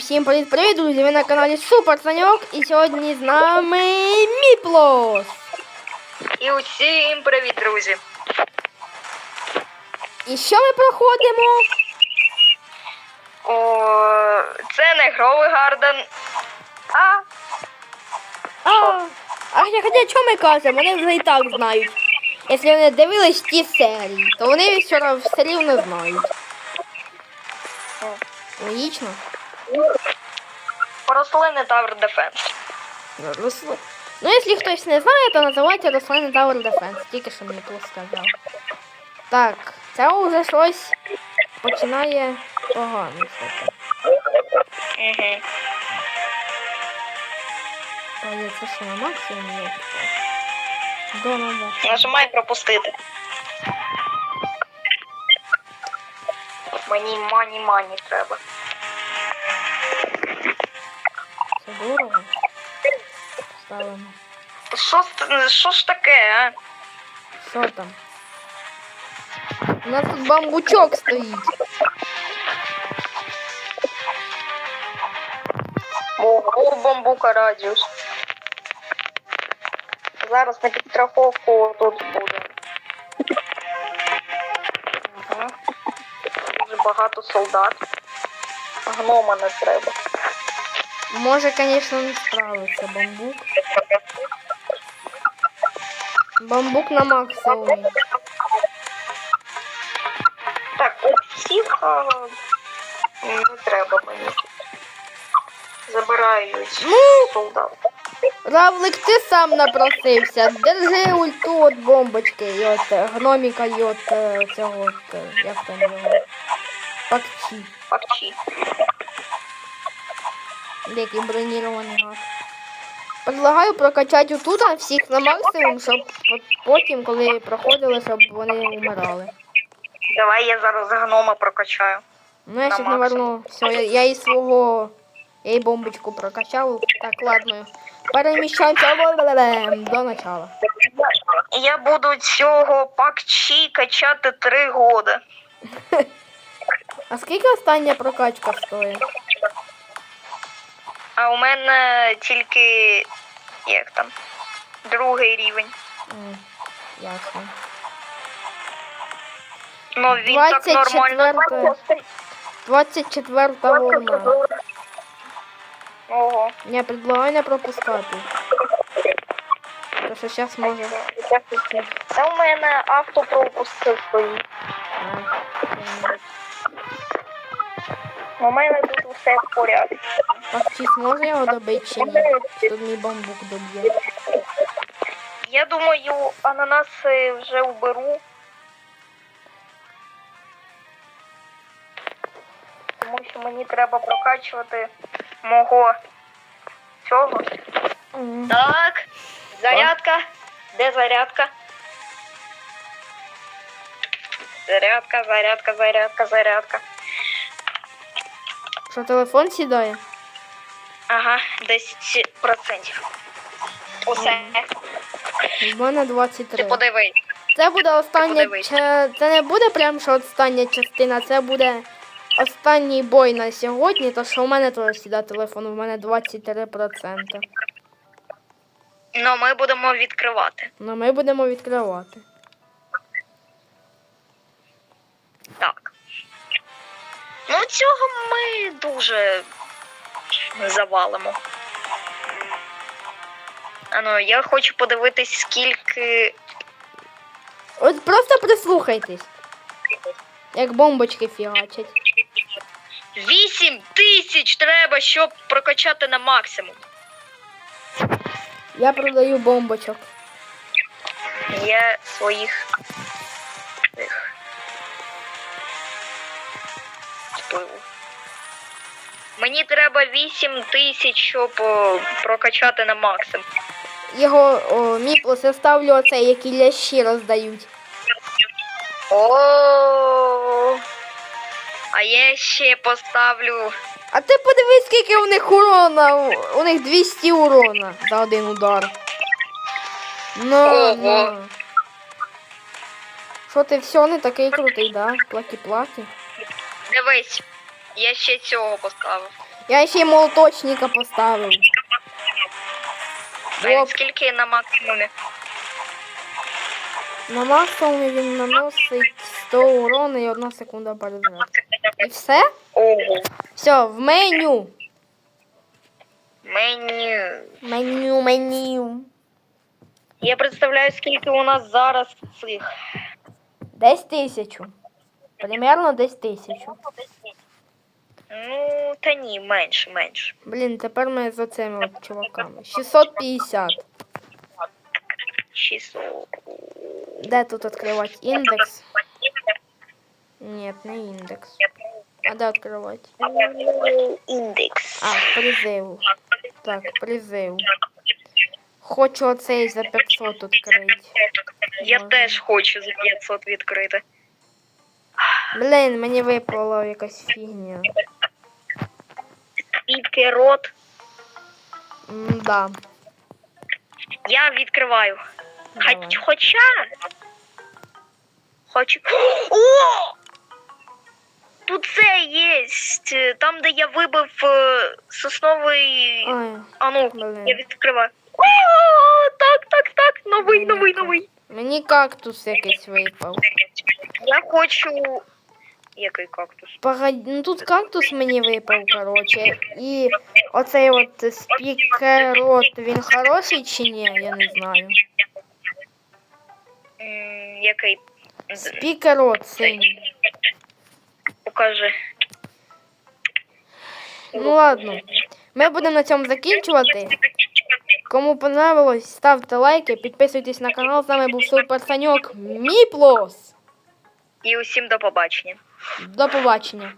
всім привіт-привіт, друзі! Ви на каналі Супер Саньок і сьогодні з нами Міплос. І усім привіт, друзі! І що ми проходимо? О, це не гровий гарден, а А, а я хотя що ми кажемо, вони вже і так знають. Якщо вони дивились ті серії, то вони все, все рівно знають. Логічно? Рослини Tower Defense. Росли... Ну, якщо хтось не знає, то називається рослини Tower Defense. Тільки що мені тут сказав. Так, це вже щось починає погано. Угу. А я це що на максимум є? До на максимум. Нажимай пропустити. Мені мані мані треба. Це дорого. Ставимо. Що, що ж таке, а? Що там? У нас тут бамбучок стоїть. Ого, бамбука радіус. Зараз на підстраховку тут буде. Угу. Дуже багато солдат. Гнома не треба. Може, звісно, не справиться бамбук. Бамбук на максимумі. Так, от всіх а, не треба мені. Забирають Ну, солдат. Равлик, ти сам напросився. Держи ульту от бомбочки от е, гноміка і от е, цього, от, е, як там його. Пакчі. Пакчі. Який бронірований гад. Предлагаю прокачати отут а всіх на максимум, щоб потім, коли проходили, щоб вони вмирали. Давай я зараз гнома прокачаю. Ну, я ще, наверно, все, я, я і свого. Я і бомбочку прокачав. Так, ладно. Переміщаємося до начала. Я буду цього пакчі качати три годи. А скільки остання прокачка стоїть? А у мене тільки як там? Другий рівень. М, Ясно. Ну він так нормально. 24 волна. Ого. Я предлагаю не пропускати. Тому що зараз може. Та у мене автопропуск стоїть. А, У мене тут все в порядку. Так чи зможе його добити чи ні? Тут мій бамбук доб'є. Я думаю, ананаси вже уберу. Тому що мені треба прокачувати мого цього. Так, зарядка. Де зарядка? Зарядка, зарядка, зарядка, зарядка. Що телефон сідає? Ага, 10%. Усе. У мене 23. Ти подивись. Це буде остання. Це не буде прям що остання частина, це буде останній бой на сьогодні, то що у мене теж сідає телефон, у мене 23%. Ну, ми будемо відкривати. Ну ми будемо відкривати. Цього ми дуже завалимо. А ну, я хочу подивитись, скільки. От просто прислухайтесь. Як бомбочки фігачать. 8 тисяч треба, щоб прокачати на максимум. Я продаю бомбочок. Я своїх. Цих. Спливу. Мені треба 8 тисяч, щоб о, прокачати на максимум. Його о, міплос, я ставлю оцей, які лящі роздають. О. А я ще поставлю. А ти подивись, скільки у них урона. У них 200 урона за один удар. Ну, ну. Що ти все не такий крутий, да? Плакі-плакі. Дивись. Я ще цього поставив. Я ще й молоточника поставив. А він Оп. скільки на максимумі? На максимумі він наносить 100 урону і 1 секунда перезарядки. І все? Ого. Все, в меню. Меню. Меню, меню. Я представляю, скільки у нас зараз цих. Десь тисячу. Примерно десь тисячу. Ну, та ні, менше, менше. Блін, тепер ми за цими от чуваками. 650. 600. Де тут відкривати? Індекс? Ні, не індекс. А де відкривати? Індекс. А, призив. Так, призив. Хочу оцей за 500 відкрити. Я Можна. теж хочу за 500 відкрити. Блін, мені випала якась фігня. Скільки рот. Да. Я відкриваю. Давай. Хоч, хоча. Хочу. О! Тут це є. Там, де я вибив е, сосновий. Ой, А ну, блін. я відкриваю. О, так, так, так. Новий, новий, новий. Мені кактус якийсь випав. Я хочу. Який кактус? Погоди, ну тут кактус мені випав, короче. І оцей от спікерот, він хороший чи ні, я не знаю. М, Який? Спікерот синій. Покажи. Ну ладно. Ми будемо на цьому закінчувати. Кому понравилось, ставте лайки, підписуйтесь на канал. З нами був Супер Саньок Міплос. І усім до побачення. До побачення.